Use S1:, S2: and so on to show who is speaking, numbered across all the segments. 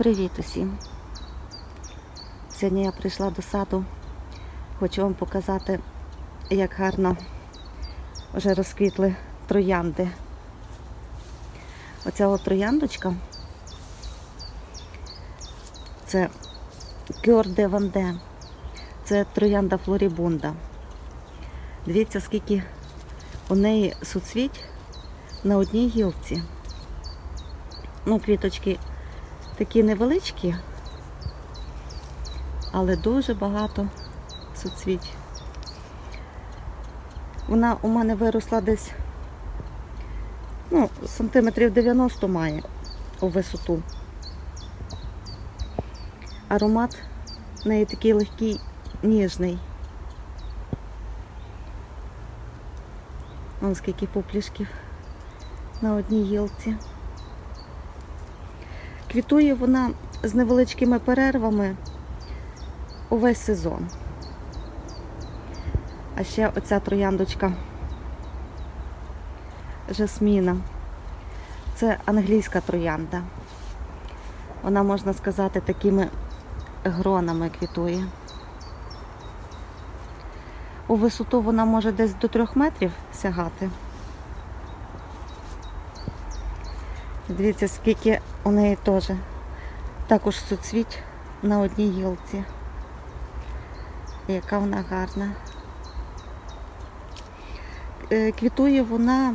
S1: Привіт усім! Сьогодні я прийшла до саду. Хочу вам показати, як гарно вже розквітли троянди. Оця от трояндочка це Кьор де Ванде. Це троянда Флорібунда. Дивіться, скільки у неї суцвіть на одній гілці. Ну, квіточки такі невеличкі, але дуже багато суцвіть. Вона у мене виросла десь ну, сантиметрів 90 має у висоту. Аромат в неї такий легкий, ніжний. Вон скільки поплішків на одній гілці. Квітує вона з невеличкими перервами увесь сезон. А ще оця трояндочка жасміна. Це англійська троянда. Вона, можна сказати, такими гронами квітує. У висоту вона може десь до трьох метрів сягати. Дивіться, скільки у неї теж також суцвіть на одній гілці. Яка вона гарна. Е, Квітує вона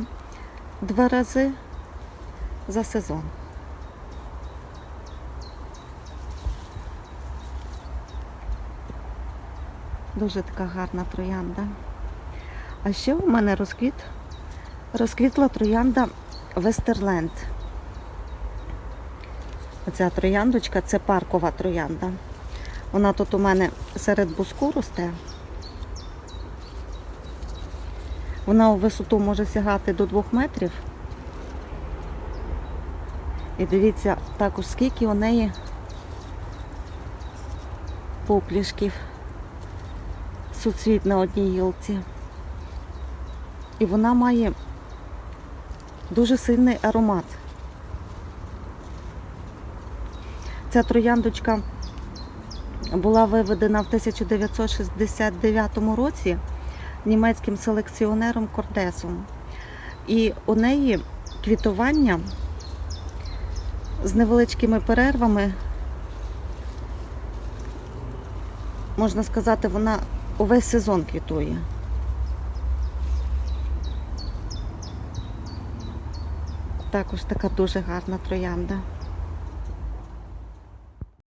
S1: два рази за сезон. Дуже така гарна троянда. А ще у мене розквіт, розквітла троянда Вестерленд. Оця трояндочка це паркова троянда. Вона тут у мене серед буску росте. Вона у висоту може сягати до 2 метрів. І дивіться також, скільки у неї поплішків суцвіт на одній гілці. І вона має дуже сильний аромат. Ця трояндочка була виведена в 1969 році німецьким селекціонером Кордесом. І у неї квітування з невеличкими перервами, можна сказати, вона увесь сезон квітує. Також така дуже гарна троянда.